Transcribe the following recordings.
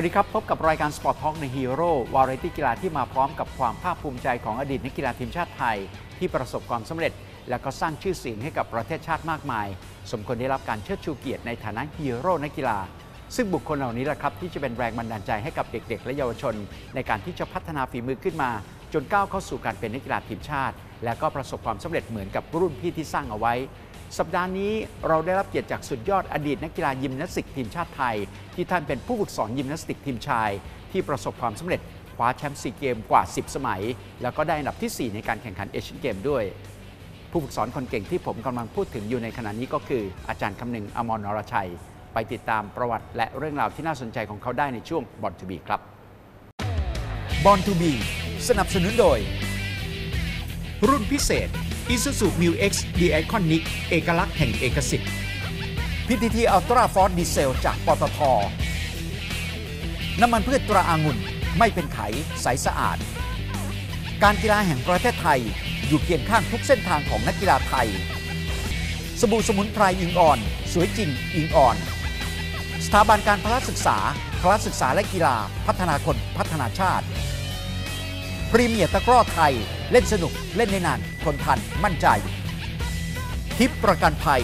วัสดีครับ พบกับรายการ Sport Talk ใน Hero วาไรตี้กีฬาที่มาพร้อมกับความภาคภูมิใจของอดีตนักกีฬาทีมชาติไทย ที่ประสบความสำเร็จ และก็สร้างชื่อเสียงให้กับประเทศชาติมากมาย สมควรได้รับการเชิดชูเกียรติในฐานะฮีโร่นักกีฬา ซึ่งบุคคลเหล่านี้แหละครับที่จะเป็นแรงบันดาลใจให้กับเด็ก ๆ และเยาวชน ในการที่จะพัฒนาฝีมือขึ้นมา จนก้าวเข้าสู่การเป็นนักกีฬาทีมชาติ และก็ประสบความสำเร็จเหมือนกับรุ่นพี่ที่สร้างเอาไว้ สัปดาห์นี้เราได้รับเกียรติจากสุดยอดอดีตนักกีฬายิมนาสติกทีมชาติไทย ที่ท่านเป็นผู้ฝึกสอนยิมนาสติกทีมชาย ที่ประสบความสำเร็จคว้าแชมป์ซีเกมกว่า 10 สมัย แล้วก็ได้อันดับทีสี่ 4 ในการแข่งขันเอเชียนเกมด้วย ผู้ฝึกสอนคนเก่งที่ผมกำลังพูดถึงอยู่ในขณะนี้ก็คือ อาจารย์คำนึงอมรนรชัย ไปติดตามประวัติและเรื่องราวที่น่าสนใจของเขาได้ในช่วงบอลทูบีครับบอลทูบีสนับสนุนโดย รุ่นพิเศษ Isuzu Mu X d i c o n i c เอกลักษณ์แห่งเอกสิทธิ์ PTT Ultra Force Diesel จากปตท น้ำมันพืชตราอางุ่นไม่เป็นไข ใสสะอาด การกีฬาแห่งประเทศไทย อยู่เคียงข้างทุกเส้นทางของนักกีฬาไทย สบู่สมุนไพรอิงอ่อน สวยจริงอิงอ่อน สถาบันการพละศึกษาพละศึกษาและกีฬาพัฒนาคนพัฒนาชาติ พรีเมียร์ตะกร้อไทย เล่นสนุกเล่นในนานทนทันมั่นใจ ทิปประกันภัย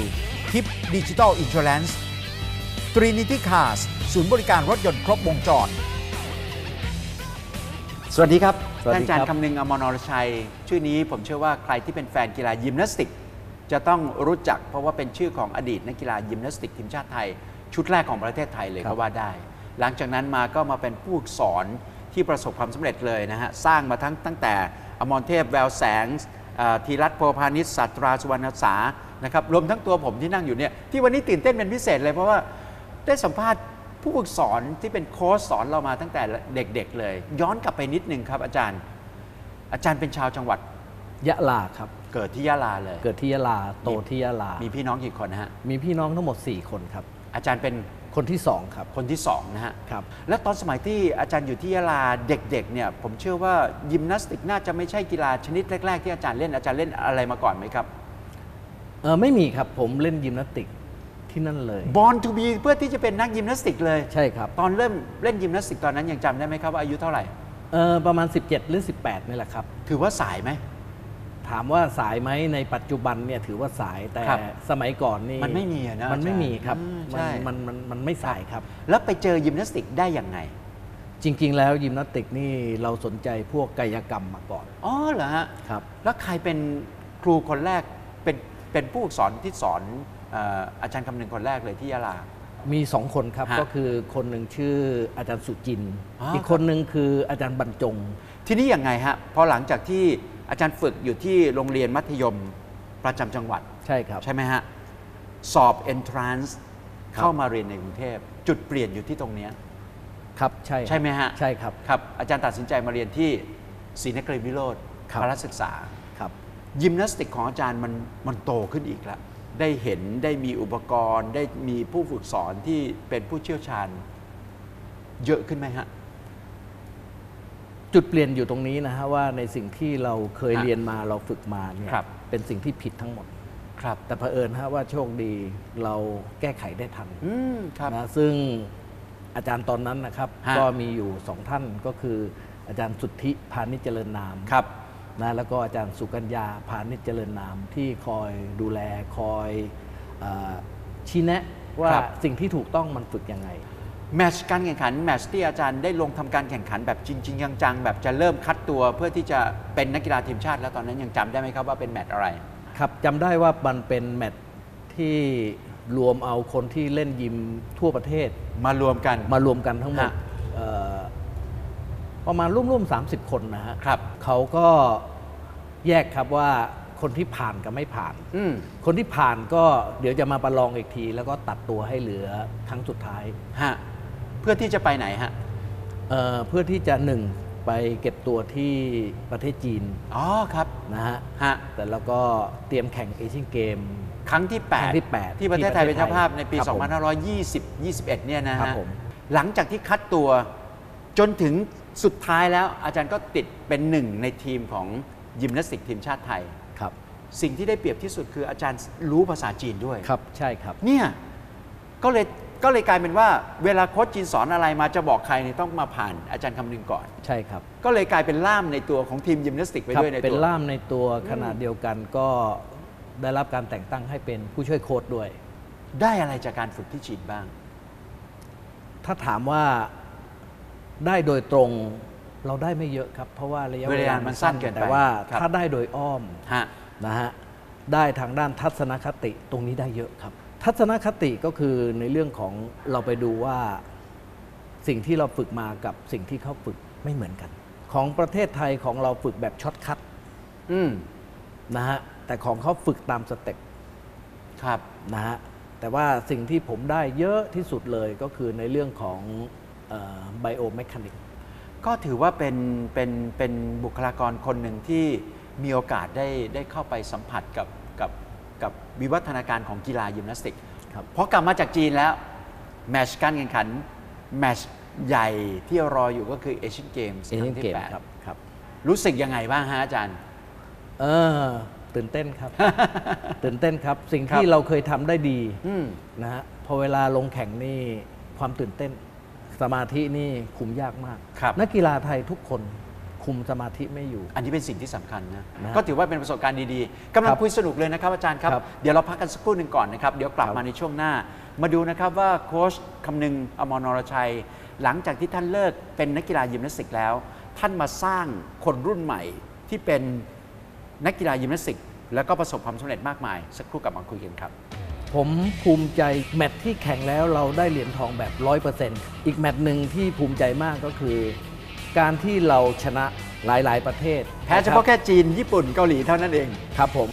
ทิปดิจิ t a ลอิน r อ n นซ์ตรีนิติคาสศูนย์บริการรถยนต์ครบวงจร สวัสดีครับสวัสท่านดีอาจารครัย์บคำนึงอมรนรชัย ชื่อนี้ผมเชื่อว่าใครที่เป็นแฟนกีฬายิมนาสติก จะต้องรู้จักเพราะว่าเป็นชื่อของอดีตนักกีฬายิมนาสติกทีมชาติไทย ชุดแรกของประเทศไทยเลยก็ว่าได้ หลังจากนั้นมาก็มาเป็นผู้สอน ที่ประสบความสำเร็จเลยนะฮะสร้างมาทั้งตั้งแต่อมรเทพแววแสงเอ่อธีรัตน์โพพานิชสัตราสุวรรณสานะครับรวมทั้งตัวผมที่นั่งอยู่เนี่ยที่วันนี้ตื่นเต้นเป็นพิเศษเลยเพราะว่าได้สัมภาษณ์ผู้ฝึกสอนที่เป็นโค้ชสอนเรามาตั้งแต่เด็กๆเลย ย้อนกลับไปนิดนึงครับอาจารย์ อาจารย์เป็นชาวจังหวัดยะลาครับ เกิดที่ยะลาเลย เกิดที่ยะลาโตที่ยะลามีพี่น้องกี่คนนะฮะมีพี่น้องทั้งหมด 4 คนครับ อาจารย์เป็น คนที่2ครับ คนที่สองนะฮะครับ แล้วตอนสมัยที่อาจารย์อยู่ที่ยะลาเด็กๆเนี่ยผมเชื่อว่ายิมนาสติกน่าจะไม่ใช่กีฬาชนิดแรก ๆ ที่อาจารย์เล่นอาจารย์เล่นอะไรมาก่อนไหมครับเออไม่มีครับผมเล่นยิมนาสติกที่นั่นเลยบอลทูบีเพื่อที่จะเป็นนักยิมนาสติกเลยใช่ครับ ตอนเริ่มเล่นยิมนาสติกตอนนั้นยังจำได้ไหมครับว่าอายุเท่าไหร่เออประมาณ 17 หรือ 18นี่แหละครับ ถือว่าสายไหม ถามว่าสายไหมในปัจจุบันเนี่ยถือว่าสายแต่ครับสมัยก่อนนี่มันไม่มีอะนะมันไม่มีครับอืมมัใช่มันมันมันไม่สายครับ แล้วไปเจอยิมนาสติกได้ยังไง จริง ๆ แล้วยิมนาสติกนี่เราสนใจพวกกายกรรมมาก่อนอ๋อเหรอฮะ ครับ แล้วใครเป็นครูคนแรก เป็นเป็นผู้สอนที่สอนเอ่ออาจารย์คำนึงคนแรกเลยที่ยะลา มีสองคนครับฮะก็คือคนหนึ่งชื่ออาจารย์สุจินต์อ๋ออี อีกคนหนึ่งคืออาจารย์บรรจง ทีนี้ยังไงฮะ พอหลังจากที่ อาจารย์ฝึกอยู่ที่โรงเรียนมัธยมประจำจังหวัดใช่ครับ ใช่ไหมฮะ สอบ entrance ครับ เข้ามาเรียนในกรุงเทพ จุดเปลี่ยนอยู่ที่ตรงเนี้ยครับใช่ใช่ไหมฮะใช่ครับ ครับ อาจารย์ตัดสินใจมาเรียนที่ศรีนครินทร์วิโรธครับ พละศึกษา ครับ ยิมนาสติกของอาจารย์มันมันโตขึ้นอีกแล้ว ได้เห็นได้มีอุปกรณ์ ได้มีผู้ฝึกสอนที่เป็นผู้เชี่ยวชาญ เยอะขึ้นไหมฮะ จุดเปลี่ยนอยู่ตรงนี้นะฮะว่าในสิ่งที่เราเคยฮะเรียนมาเราฝึกมาเนี่ยครับ เป็นสิ่งที่ผิดทั้งหมด ครับแต่เผอิญฮะว่าโชคดีเราแก้ไขได้ทันอืมครับ นะซึ่งอาจารย์ตอนนั้นนะครับ ฮะ ก็มีอยู่สองท่านก็คืออาจารย์สุทธิพานิชเจริญนาม ครับ นะแล้วก็อาจารย์สุกัญญาพานิชเจริญนามที่คอยดูแลคอยเออชี้แนะว่าครับ สิ่งที่ถูกต้องมันฝึกยังไง แมตชการแข่งขันแมตชที่อาจารย์ได้ลงทำการแข่งขันแบบจริง ๆ จังๆแบบจะเริ่มคัดตัวเพื่อที่จะเป็นนักกีฬาทีมชาติ แล้วตอนนั้นยังจำได้ไหมครับว่าเป็นแมตช์อะไร ครับจำได้ว่ามันเป็นแมตช์ที่รวมเอาคนที่เล่นยิมทั่วประเทศ มารวมกันมารวมกันทั้งหมดฮะเอ่อประมาณร่วมๆ30คนนะฮะครับเขาก็แยกครับว่าคนที่ผ่านกับไม่ผ่านอืมคนที่ผ่านก็เดี๋ยวจะมาประลองอีกที แล้วก็ตัดตัวให้เหลือครั้งสุดท้ายฮะ เพื่อที่จะไปไหนฮะเอ่อเพื่อที่จะหนึ่งไปเก็บตัวที่ประเทศจีนอ๋อครับนะฮะฮะแต่แล้วก็เตรียมแข่งเอเชียนเกม ครั้งที่ ครั้งที่8แปดที่ประเทศไทยที่ประเทศเป็นเจ้าภาพในปี ครับผม 2520 21 เนี่ยนะครัฮะบผม หลังจากที่คัดตัวจนถึงสุดท้ายแล้วอาจารย์ก็ติดเป็นหนึ่งในทีมของยิมนาสติกทีมชาติไทย ครับสิ่งที่ได้เปรียบที่สุดคืออาจารย์รู้ภาษาจีนด้วย ครับใช่ครับ เนี่ยก็เลย ก็เลยกลายเป็นว่าเวลาโค้ชจีนสอนอะไรมาจะบอกใครเนี่ยต้องมาผ่านอาจารย์คำนึงก่อน ใช่ครับ ก็เลยกลายเป็นล่ามในตัวของทีมยิมนาสติกไปครับด้วยในตัวเป็นล่ามในตัวขนาดเดียวกันก็ได้รับการแต่งตั้งให้เป็นผู้ช่วยโค้ชด้วย ได้อะไรจากการฝึกที่จีนบ้าง ถ้าถามว่าได้โดยตรงเราได้ไม่เยอะครับ เพราะว่าระยะเวเวลาลามัมันนสั้สั้นนเกินไปแต่ว่าครับถ้าได้โดยอ้อมฮะนะฮะได้ทางด้านทัศนคติตรงนี้ได้เยอะครับ ทัศนคติก็คือในเรื่องของเราไปดูว่าสิ่งที่เราฝึกมากับสิ่งที่เขาฝึกไม่เหมือนกัน ของประเทศไทยของเราฝึกแบบช็อตคัทอืมนะฮะแต่ของเขาฝึกตามสเต็ปครับนะฮะแต่ว่าสิ่งที่ผมได้เยอะที่สุดเลยก็คือในเรื่องของไบโอแมคานิกก็ถือว่าเป็นเป็นเป็นบุคลากรคนหนึ่งที่มีโอกาสได้ได้เข้าไปสัมผัสกับกับ กับวิวัฒนาการของกีฬายิมนาสติกครับเพราะกลับมาจากจีนแล้ว แมตชการแข่งขัน แมตชใหญ่ที่รออยู่ก็คือเอเชียนเกมส์เอเชียนที่เกมแปดครับครับรู้สึกยังไงบ้างฮะอาจารย์ เออ ตื่นเต้นครับ ตื่นเต้นครับ สิ่งครับที่เราเคยทำได้ดีอืมนะฮะพอเวลาลงแข่งนี่ความตื่นเต้น สมาธินี่คุมยากมากครับนักกีฬาไทยทุกคน คุมสมาธิไม่อยู่ อันนี้เป็นสิ่งที่สำคัญนะ นะก็ถือว่าเป็นประสบการณ์ดีๆกำลังครับคุยสนุกเลยนะครับอาจารย์ครับ ครับเดี๋ยวเราพักกันสักครู่หนึ่งก่อนนะครับ เดี๋ยวกลับครับ มาในช่วงหน้า มาดูนะครับว่าโค้ชคำนึงอมรนรชัย หลังจากที่ท่านเลิกเป็นนักกีฬายิมนาสติกแล้ว ท่านมาสร้างคนรุ่นใหม่ที่เป็นนักกีฬายิมนาสติก แล้วก็ประสบความสำเร็จมากมาย สักครู่กลับมาคุยกันครับ ผมภูมิใจแมตช์ที่แข่งแล้วเราได้เหรียญทองแบบ 100%อีกแมตช์หนึ่งที่ภูมิใจมากก็คือ การที่เราชนะหลาย ๆ ประเทศแพ้เฉพาะแค่จีนญี่ปุ่นเกาหลีเท่านั้นเอง ครับผม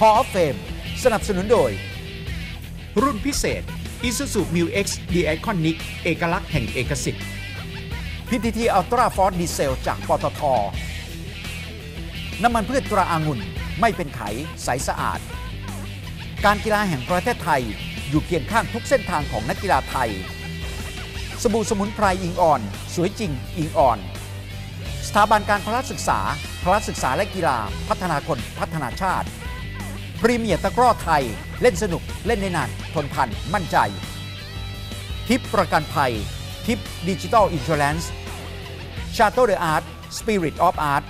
Hall of Fame สนับสนุนโดย รุ่นพิเศษ Isuzu Mu X The Iconic เอกลักษณ์แห่งเอกสิทธิ์ PTT Ultra Force Diesel จากปตท น้ำมันพืชตราอางุ่น ไม่เป็นไข ใสสะอาด การกีฬาแห่งประเทศไทย อยู่เคียงข้างทุกเส้นทางของนักกีฬาไทย สบู่สมุนไพรอิงอ่อน สวยจริงอิงอ่อน สถาบันการพละศึกษาพละศึกษาและกีฬาพัฒนาคนพัฒนาชาติพรีเมียร์ตะกร้อไทยเล่นสนุกเล่นในนานทนพันมั่นใจ ทิปประกันภัย ทิปดิจิ t a ลอินช r ลนซ์ชาโตเดอะอาร์ตสปิริตออฟอาร์ต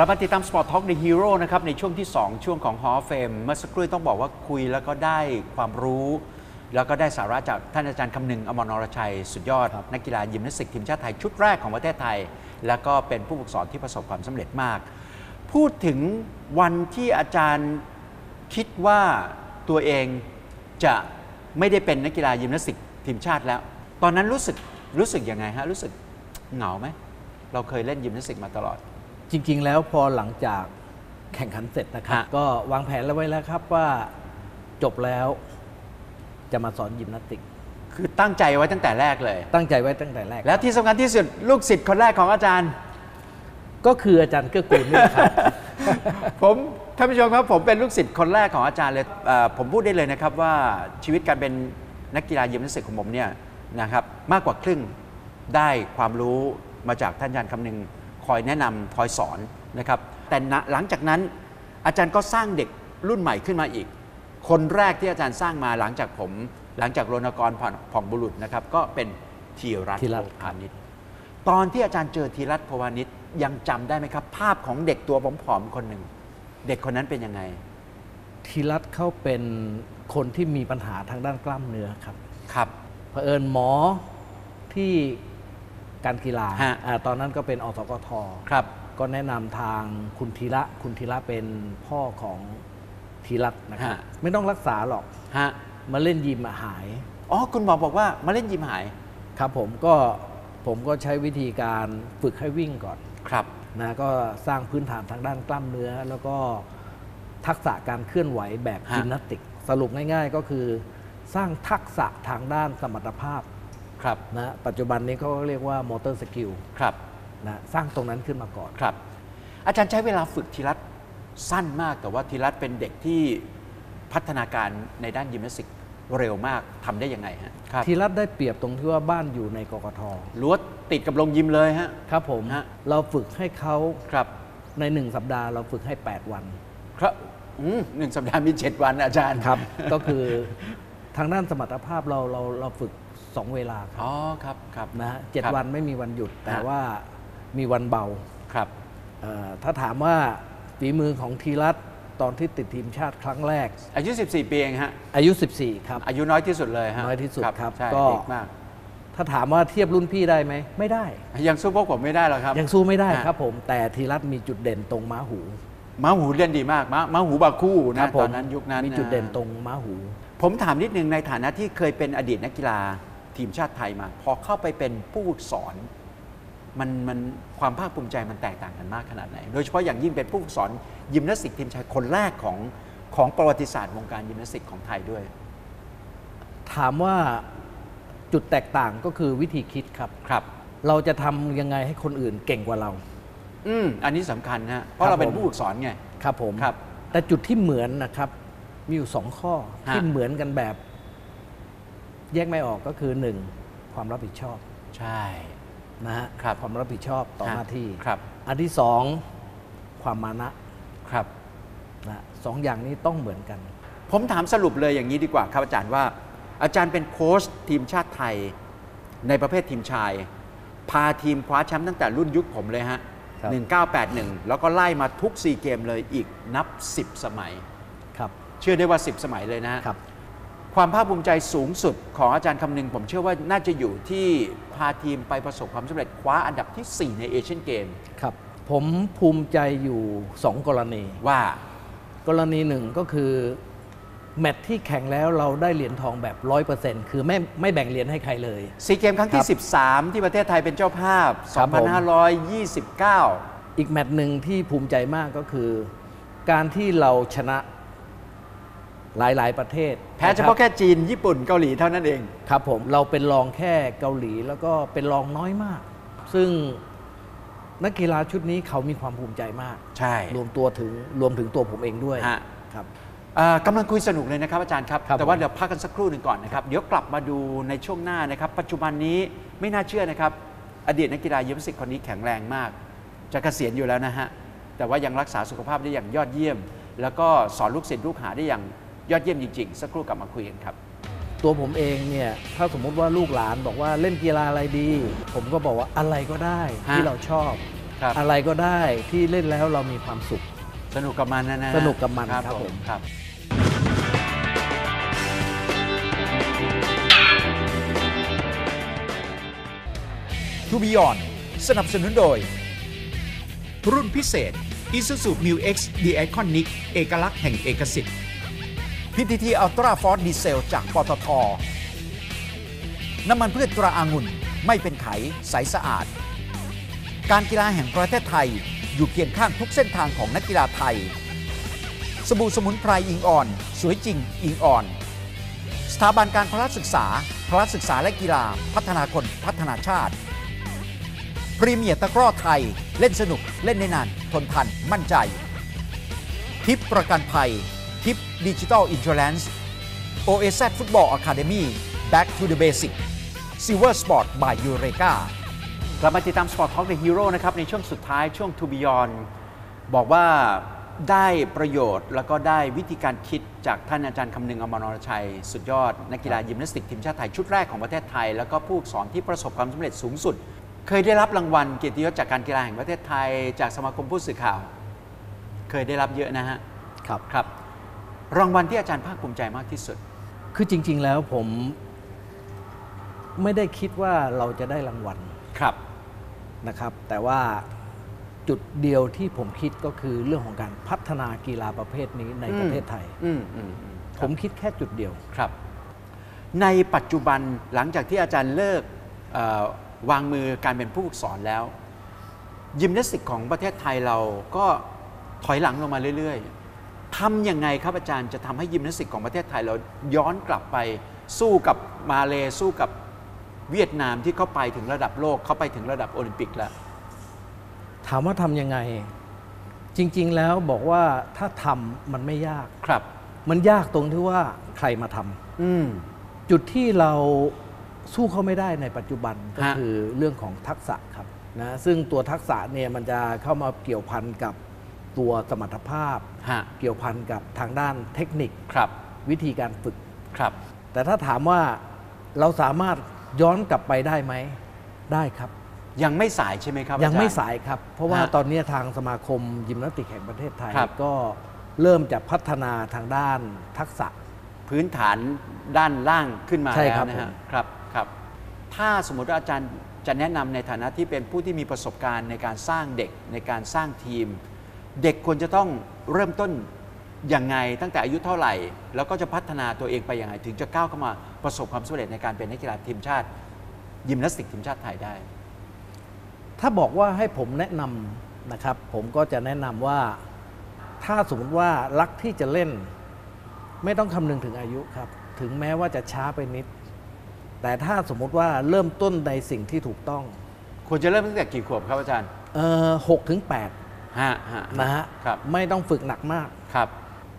กลับมาติดตาม Sport Talk The Hero นะครับในช่วงที่ 2 ช่วงของ Hall of Fame เมื่อสักครู่ต้องบอกว่าคุยแล้วก็ได้ความรู้ แล้วก็ได้สาระจากท่านอาจารย์คำนึงอมรนรชัย สุดยอด นักกีฬายิมนาสติกทีมชาติไทยชุดแรกของประเทศไทย แล้วก็เป็นผู้ฝึกสอนที่ประสบความสำเร็จมาก พูดถึงวันที่อาจารย์คิดว่าตัวเองจะไม่ได้เป็นนักกีฬายิมนาสติกทีมชาติแล้ว ตอนนั้นรู้สึกรู้สึกยังไงฮะรู้สึกเหงาไหมเราเคยเล่นยิมนาสติกมาตลอด จริง ๆ แล้วพอหลังจากแข่งขันเสร็จนะครับ ฮะ ก็วางแผนแล้วไว้แล้วครับว่าจบแล้วจะมาสอนยิมนาสติก คือตั้งใจไว้ตั้งแต่แรกเลย ตั้งใจไว้ตั้งแต่แรก แล้วที่สำคัญที่สุดลูกศิษย์คนแรกของอาจารย์ ก็คืออาจารย์เกื้อกูลนี่แหละครับ ผมท่านผู้ชมครับผมเป็นลูกศิษย์คนแรกของอาจารย์เลยเอ่อผมพูดได้เลยนะครับว่าชีวิตการเป็นนักกีฬายิมนาสติกของผมเนี่ยนะครับมากกว่าครึ่งได้ความรู้มาจากท่านอาจารย์คำนึง คอยแนะนำคอยสอนนะครับแต่ณหลังจากนั้นอาจารย์ก็สร้างเด็กรุ่นใหม่ขึ้นมาอีก คนแรกที่อาจารย์สร้างมาหลังจากผม หลังจากรณกรผ่องผ่องบุรุษนะครับก็เป็นธีรัตน์ธีรัตน์โภพานิชตอนที่อาจารย์เจอธีรัตน์พวานิชยังจำได้ไหมครับ ภาพของเด็กตัวผอมๆคนหนึ่งเด็กคนนั้นเป็นยังไงทีรัตน์เขาเป็นคนที่มีปัญหาทางด้านกล้ามเนื้อครับครับเผอิญหมอที่ การกีฬาฮะ อ่าตอนนั้นก็เป็นอสกท ครับ ก็แนะนำทางคุณธีระคุณธีระเป็นพ่อของธีรัตน์นะครับ ฮะ ไม่ต้องรักษาหรอก ฮะ มาเล่นยิมอะหาย อ๋อ คุณหมอบอกว่ามาเล่นยิมหาย ครับผมก็ผมก็ใช้วิธีการฝึกให้วิ่งก่อนครับ นะก็สร้างพื้นฐานทางด้านกล้ามเนื้อ แล้วก็ทักษะการเคลื่อนไหวแบบฮะ ยิมนาสติก สรุปง่ายๆก็คือ สร้างทักษะทางด้านสมรรถภาพ ครับนะปัจจุบันนี้เขาเรียกว่า motor skill ครับนะสร้างตรงนั้นขึ้นมาก่อนครับ อาจารย์ใช้เวลาฝึกธีรัตน์สั้นมากแต่ว่าธีรัตน์เป็นเด็กที่พัฒนาการในด้านยิมนาสติกเร็วมากทำได้ยังไงฮะครับทีรัฐได้เปรียบตรงที่ว่าบ้านอยู่ในกกทรั้วติดกับโรงยิมเลยฮะครับผมฮะเราฝึกให้เขาครับในหนึ่งสัปดาห์เราฝึกให้ 8 วัน ครับอืมหนึ่งสัปดาห์มี 7 วันอาจารย์ครับ ก็คือทางด้านสมรรถภาพเราเราเราฝึก 2 เวลาครับอ๋อครับครับนะฮะเจ็ดครับ วันไม่มีวันหยุด แต่ฮะ ว่ามีวันเบาครับ เอ่อถ้าถามว่าฝีมือของทีรัตน์ตอนที่ติดทีมชาติครั้งแรก อายุ 14 ปีเองฮะ อายุ 14 ครับ อายุน้อยที่สุดเลยฮะน้อยที่สุดครับใช่ก็ เด็กมาก ถ้าถามว่าเทียบรุ่นพี่ได้ไหม ไม่ได้ ยังสู้พวกผมไม่ได้หรอกครับ ยังสู้ไม่ได้ฮะครับผม แต่ทีรัตน์มีจุดเด่นตรงม้าหูม้าหูเล่นดีมาก ม้าม้าหูบาคู่คนะรับผตมอนนั้นยุคนั้นมีจุดเด่นนะตรงม้าหู ผมถามนิดนึงในฐานะที่เคยเป็นอดีตนักกีฬา ทีมชาติไทยมา พอเข้าไปเป็นผู้ฝึกสอนมันมันความภาคภูมิใจมันแตกต่างกันมากขนาดไหน โดยเฉพาะอย่างยิ่งเป็นผู้ฝึกสอนยิมนาสติกทีมชายคนแรกของของประวัติศาสตร์วงการยิมนาสติกของไทยด้วย ถามว่าจุดแตกต่างก็คือวิธีคิดครับครับ เราจะทำยังไงให้คนอื่นเก่งกว่าเรา อืมอันนี้สำคัญนะเพราะครับเราเป็นผมผู้ฝึกสอนไงครับผมครับ แต่จุดที่เหมือนนะครับ มีอยู่สองข้อฮะที่เหมือนกันแบบ แยกไม่ออกก็คือหนึ่งความรับผิดชอบใช่ นะฮะครับความรับผิดชอบต่อฮะหน้าที่ครับ อันที่สองความมานะครับ นะสองอย่างนี้ต้องเหมือนกัน ผมถามสรุปเลยอย่างนี้ดีกว่าครับอาจารย์ว่า อาจารย์เป็นโค้ชทีมชาติไทย ในประเภททีมชาย พาทีมคว้าแชมป์ตั้งแต่รุ่นยุคผมเลยฮะ ครับ 1981 แล้วก็ไล่มาทุก4เกมเลยอีกนับ 10 สมัย ครับ เชื่อได้ว่า 10 สมัยเลยนะฮะครับ ความภาคภูมิใจสูงสุดของอาจารย์คำนึง ผมเชื่อว่าน่าจะอยู่ที่พาทีมไปประสบความสำเร็จคว้าอันดับที่ 4 ในเอเชียนเกมครับ ผมภูมิใจอยู่สองกรณี ว่ากรณีหนึ่งก็คือ แมตช์ที่แข่งแล้วเราได้เหรียญทองแบบร้อยเปอร์เซ็นต์คือไม่ไม่แบ่งเหรียญให้ใครเลย ซีเกมครั้งที่ 13 ที่ประเทศไทยเป็นเจ้าภาพ ครับผม 2529 อีกแมตช์หนึ่งที่ภูมิใจมากก็คือ การที่เราชนะ หลายๆ ประเทศแพ้เฉพาะแค่จีนญี่ปุ่นเกาหลีเท่านั้นเอง ครับผมเราเป็นรองแค่เกาหลีแล้วก็เป็นรองน้อยมาก ซึ่งนักกีฬาชุดนี้เขามีความภูมิใจมาก ใช่รวมตัวถึงรวมถึงตัวผมเองด้วยฮะ ครับ เอ่อกำลังคุยสนุกเลยนะครับอาจารย์ครับ ครับแต่ว่าผมเดี๋ยวพักกันสักครู่หนึ่งก่อนนะครับ เดี๋ยวกลับมาดูในช่วงหน้านะครับ ปัจจุบันนี้ไม่น่าเชื่อนะครับ อดีตนักกีฬายิมนาสติกคนนี้แข็งแรงมาก จะเกษียณอยู่แล้วนะฮะ แต่ว่ายังรักษาสุขภาพได้อย่างยอดเยี่ยม แล้วก็สอนลูกศิษย์ลูกหาได้อย่าง ยอดเยี่ยมจริงๆ สักครู่กลับมาคุยกันครับ ตัวผมเองเนี่ยถ้าสมมุติว่าลูกหลานบอกว่าเล่นกีฬาอะไรดี ผมก็บอกว่าอะไรก็ได้ฮะที่เราชอบ ครับ อะไรก็ได้ที่เล่นแล้วเรามีความสุข สนุกกับมันนะนะฮะสนุกกับมันครับผม ครับ ทูบิยอนสนับสนุนโดย รุ่นพิเศษ Isuzu Mu X The Iconic เอกลักษณ์แห่งเอกสิทธิ์ PTT Ultra Force Diesel จากปตท น้ำมันพืชตราอางุ่นไม่เป็นไขใสสะอาด การกีฬาแห่งประเทศไทยอยู่เคียงข้างทุกเส้นทางของนักกีฬาไทย สบู่สมุนไพรอิงอ่อน สวยจริงอิงอ่อน สถาบันการพละศึกษาพละศึกษาและกีฬาพัฒนาคนพัฒนาชาติพรีเมียร์ตะกร้อไทยเล่นสนุกเล่นได้นานทนทันมั่นใจ ทิปประกันภัย ทิปดิจิ t a ลอิน r ช r แ n c e OAZ Football Academy Back to the Basic Silver Sport by Eureka กลับมาติดตาม Sport Talk The Hero นะครับ ในช่วงสุดท้ายช่วง To Beyond บอกว่าได้ประโยชน์แล้วก็ได้วิธีการคิดจากท่านอาจารย์คำนึงอมรนรชัย สุดยอด นักกีฬายิมนาสติกทีมชาติไทยชุดแรกของประเทศไทย แล้วก็ผู้ฝึกสอนที่ประสบความสำเร็จสูงสุด เคยได้รับรางวัลเกียรติยศจากการกีฬาแห่งประเทศไทย จากสมาคมผู้สื่อข่าว เคยได้รับเยอะนะฮะครับครับ รางวัลที่อาจารย์ภาคภูมิใจมากที่สุด คือจริง ๆ แล้วผมไม่ได้คิดว่าเราจะได้รางวัลครับนะครับ แต่ว่าจุดเดียวที่ผมคิดก็คือเรื่องของการพัฒนากีฬาประเภทนี้ในอืมประเทศไทยอืมอืมอืมผมคิดแค่จุดเดียวครับ ในปัจจุบันหลังจากที่อาจารย์เลิกเอ่อวางมือการเป็นผู้ฝึกสอนแล้ว ยิมนาสติกของประเทศไทยเราก็ถอยหลังลงมาเรื่อยๆ ทำยังไงครับอาจารย์จะทำให้ยิมนาสติกของประเทศไทยเราย้อนกลับไปสู้กับมาเลสู้กับเวียดนามที่เขาไปถึงระดับโลกเขาไปถึงระดับโอลิมปิกแล้ว ถามว่าทำยังไง จริง ๆ แล้วบอกว่าถ้าทำมันไม่ยากครับ มันยากตรงที่ว่าใครมาทำอืมจุดที่เราสู้เขาไม่ได้ในปัจจุบันก็ฮะคือเรื่องของทักษะครับนะซึ่งตัวทักษะเนี่ยมันจะเข้ามาเกี่ยวพันกับ ตัวสมรรถภาพ ฮะเกี่ยวพันกับทางด้านเทคนิคครับวิธีการฝึก ครับ แต่ถ้าถามว่าเราสามารถย้อนกลับไปได้ไหม ได้ครับ ยังไม่สายใช่ไหมครับยังไม่อจร สายครับ เพราะว่าฮะตอนนี้ทางสมาคมยิมนาสติกแห่งประเทศไทย ครับ ก็เริ่มจะพัฒนาทางด้านทักษะ พื้นฐานด้านล่างขึ้นมาใช่แล้วครับนะฮะผม ครับครับ ถ้าสมมติว่าอาจารย์จะแนะนำในฐานะที่เป็นผู้ที่มีประสบการณ์ในการสร้างเด็กในการสร้างทีม เด็กควรจะต้องเริ่มต้นยังไงตั้งแต่อายุเท่าไหร่ แล้วก็จะพัฒนาตัวเองไปยังไง ถึงจะก้าวเข้ามาประสบความสำเร็จในการเป็นนักกีฬาทีมชาติ ยิมนาสติกทีมชาติไทยได้ ถ้าบอกว่าให้ผมแนะนำนะครับ ผมก็จะแนะนำว่าถ้าสมมติว่ารักที่จะเล่น ไม่ต้องคำนึงถึงอายุครับ ถึงแม้ว่าจะช้าไปนิด แต่ถ้าสมมุติว่าเริ่มต้นในสิ่งที่ถูกต้อง ควรจะเริ่มตั้งแต่กี่ขวบครับอาจารย์ เออหกถึงแปด ฮะฮะนะฮะครับ ไม่ต้องฝึกหนักมาก ครับ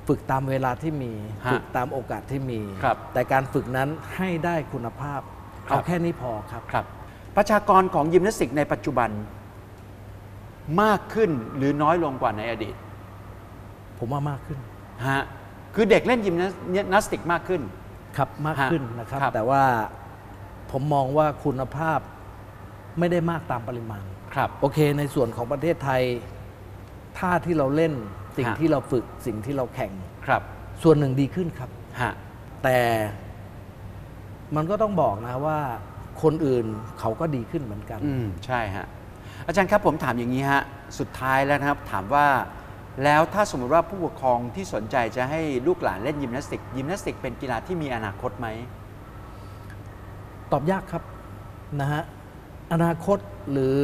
ฝึกตามเวลาที่มี ฮะฝึกตามโอกาสที่มี ครับ แต่การฝึกนั้นให้ได้คุณภาพครับเอาแค่นี้พอครับ ครับ ประชากรของยิมนาสติกในปัจจุบัน มากขึ้นหรือน้อยลงกว่าในอดีตผมว่ามากขึ้น ฮะคือเด็กเล่นยิมนาสติกมากขึ้น ครับมากฮะขึ้นนะครับ ครับ แต่ว่าผมมองว่าคุณภาพไม่ได้มากตามปริมาณ ครับ โอเคในส่วนของประเทศไทย ท่าที่เราเล่นสิ่งฮะ ที่เราฝึกสิ่งที่เราแข่ง ครับส่วนหนึ่งดีขึ้นครับ ฮะแต่มันก็ต้องบอกนะว่า คนอื่นเขาก็ดีขึ้นเหมือนกัน อืมใช่ฮะอาจารย์ครับผมถามอย่างนี้ฮะสุดท้ายแล้วนะครับ ถามว่า แล้วถ้าสมมติว่าผู้ปกครองที่สนใจจะให้ลูกหลานเล่นยิมนาสติก ยิมนาสติกเป็นกีฬาที่มีอนาคตไหม ตอบยากครับนะฮะอนาคตหรือ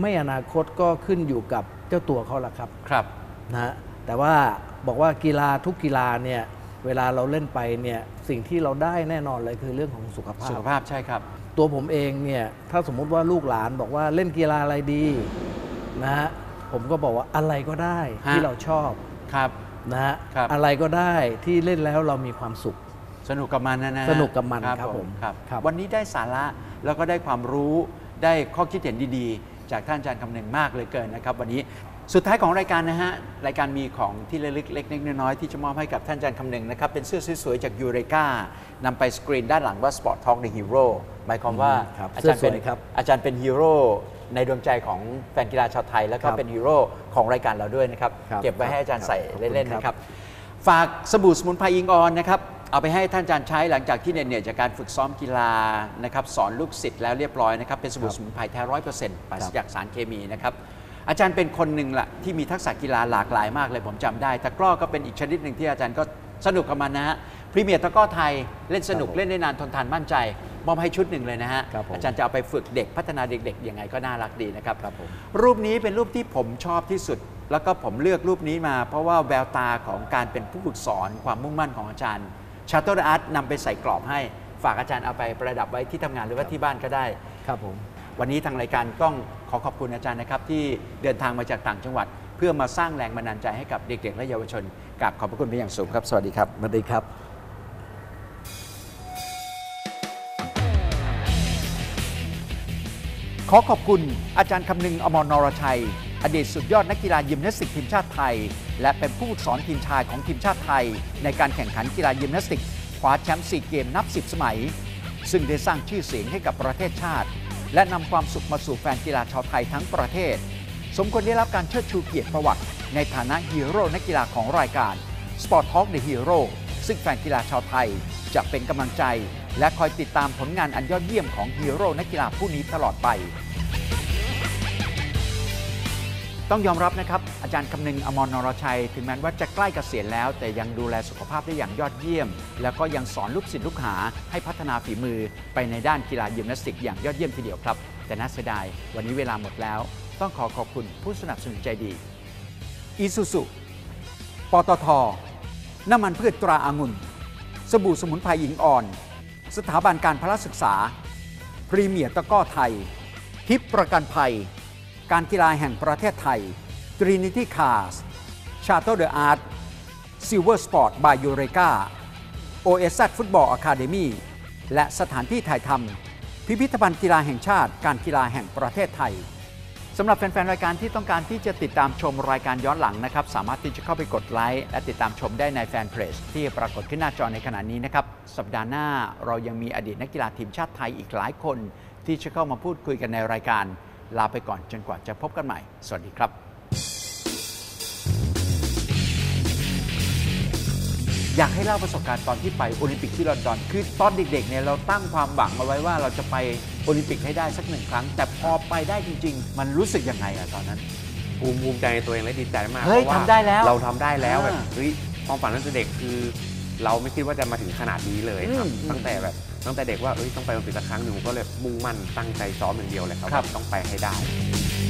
ไม่อนาคตก็ขึ้นอยู่กับเจ้าตัวเขาละครับครับนะฮะแต่ว่าบอกว่ากีฬาทุกกีฬาเนี่ยเวลาเราเล่นไปเนี่ยสิ่งที่เราได้แน่นอนเลยคือเรื่องของสุขภาสุพขภาพใช่ครับ ตัวผมเองเนี่ยถ้าสมมุติว่าลูกหลานบอกว่าเล่นกีฬาอะไรดีนะฮะผมก็บอกว่าอะไรก็ได้ฮะที่เราชอบครับนะฮะครับอะไรก็ได้ที่เล่นแล้วเรามีความสุข สนุกกับมันนะนะฮะสนุกกับมันครับผมครับครับวันนี้ได้สาระแล้วก็ได้ความรู้ได้ข้อคิดเห็นดีๆ จากท่านอาจารย์คำนึงมากเลยเกินนะครับ วันนี้สุดท้ายของรายการนะฮะ รายการมีของที่ระลึกเล็กๆน้อยๆที่จะมอบให้กับท่านอาจารย์คำนึงนะครับ เป็นเสื้อสวยๆจากยูเรกานำไปสกรีนด้านหลังว่า Sport Talk the Hero หมายความว่าครับอาจารย์เป็นเสื้อสวยครับ อาจารย์เป็นฮีโร่ในดวงใจของแฟนกีฬาชาวไทย แล้วก็ครับเป็นฮีโร่ของรายการเราด้วยนะครับ ครับเก็บไว้ให้อาจารย์ใส่ขอบคุณเล่นๆครับนะครับ ฝากสบู่สมุนไพรอิงออนนะครับ เอาไปให้ท่านอาจารย์ใช้หลังจากที่เหนื่อยๆจากการฝึกซ้อมกีฬานะครับสอนลูกศิษย์แล้วเรียบร้อยนะครับเป็นสบู่สมุนไพรแท้ร้อยเปอร์เซ็นต์ปราศจากสารเคมีนะครับอาจารย์เป็นคนหนึ่งละที่มีทักษะกีฬาหลากหลายมากเลยผมจำได้ตะกร้อก็เป็นอีกชนิดหนึ่งที่อาจารย์ก็สนุกกับมันนะฮะพรีเมียร์ตะกร้อไทยเล่นสนุกครับผมเล่นได้นานทนทานมั่นใจ มอบให้ชุดหนึ่งเลยนะฮะครับผมอาจารย์จะเอาไปฝึกเด็กพัฒนาเด็กๆยังไงก็น่ารักดีนะครับครับผมรูปนี้เป็นรูปที่ผมชอบที่สุด แล้วก็ผมเลือกรูปนี้มา เพราะว่าแววตาของการเป็นผู้ฝึกสอนความมุ่งมั่นของอาจารย์ ชาโตอาร์ตนำไปใส่กรอบให้ ฝากอาจารย์เอาไปประดับไว้ที่ทำงานหรือว่าที่บ้านก็ได้ ครับผม วันนี้ทางรายการต้องขอขอบคุณอาจารย์นะครับ ที่เดินทางมาจากต่างจังหวัด เพื่อมาสร้างแรงบันดาลใจให้กับเด็ก ๆ และเยาวชนกราบขอบพระคุณเป็นอย่างสูงครับ สวัสดีครับ สวัสดีครับ ขอขอบคุณอาจารย์คำนึงอมรนรชัย อดีตสุดยอดนักกีฬายิมนาสติกทีมชาติไทย และเป็นผู้สอนทีมชายของทีมชาติไทย ในการแข่งขันกีฬายิมนาสติกคว้าแชมป์ซีเกมนับ 10 สมัย ซึ่งได้สร้างชื่อเสียงให้กับประเทศชาติ และนำความสุขมาสู่แฟนกีฬาชาวไทยทั้งประเทศ สมควรได้รับการเชิดชูเกียรติประวัติ ในฐานะฮีโร่นักกีฬาของรายการ Sport Talk the Hero ซึ่งแฟนกีฬาชาวไทยจะเป็นกำลังใจ และคอยติดตามผลงานอันยอดเยี่ยมของฮีโร่นักกีฬาผู้นี้ตลอดไป ต้องยอมรับนะครับ อาจารย์คำนึงอมรนรชัย ถึงแม้ว่าจะใกล้เกษียณแล้ว แต่ยังดูแลสุขภาพได้อย่างยอดเยี่ยม แล้วก็ยังสอนลูกศิษย์ลูกหา ให้พัฒนาฝีมือไปในด้านกีฬายิมนาสติกอย่างยอดเยี่ยมทีเดียวครับ แต่น่าเสียดายวันนี้เวลาหมดแล้ว ต้องขอขอบคุณผู้สนับสนุนใจดีอีซูซุปตทน้ำมันพืชตราอางุ่น สบู่สมุนไพรหญิงอ่อน สถาบันการพละศึกษา พรีเมียร์ตะก้อไทย ทิปประกันภัย การกีฬาแห่งประเทศไทย Trinity Cars Shuttle the Art Silver Sport by Eureka OS ฟุตบอลอะคาเดมีและสถานที่ถ่ายทำพิพิธภัณฑ์กีฬาแห่งชาติการกีฬาแห่งประเทศไทยสำหรับแฟนๆ รายการที่ต้องการที่จะติดตามชมรายการย้อนหลังนะครับ สามารถที่จะเข้าไปกดไลค์และติดตามชมได้ในแฟนเพจที่ปรากฏขึ้นหน้าจอในขณะนี้นะครับ สัปดาห์หน้าเรายังมีอดีตนักกีฬาทีมชาติไทยอีกหลายคน ที่จะเข้ามาพูดคุยกันในรายการ ลาไปก่อนจนกว่าจะพบกันใหม่ สวัสดีครับอยากให้เล่าประสบการณ์ตอนที่ไปโอลิมปิกที่ลอนดอน คือตอนเด็กๆเนี่ยเราตั้งความหวังเอาไว้ว่าเราจะไปโอลิมปิกให้ได้สักหนึ่งครั้ง แต่พอไปได้จริง ๆ มันรู้สึกยังไงอะตอนนั้นภูมิภูมิใจในตัวเองและดีใจมากเฮ้ยพราะว่าทำได้แล้วเราทำได้แล้วอ่าแบบเฮ้ยความฝันตั้งแต่เด็กคือ เราไม่คิดว่าจะมาถึงขนาดนี้เลยครับอืมตั้งแต่แบบ ตั้งแต่เด็กว่าเอ้ยต้องไปโอลิมปิกสักครั้งหนึ่งผมก็เลยมุ่งมั่นตั้งใจซ้อมอย่างเดียวเลยครับครับ ว่าต้องไปให้ได้ค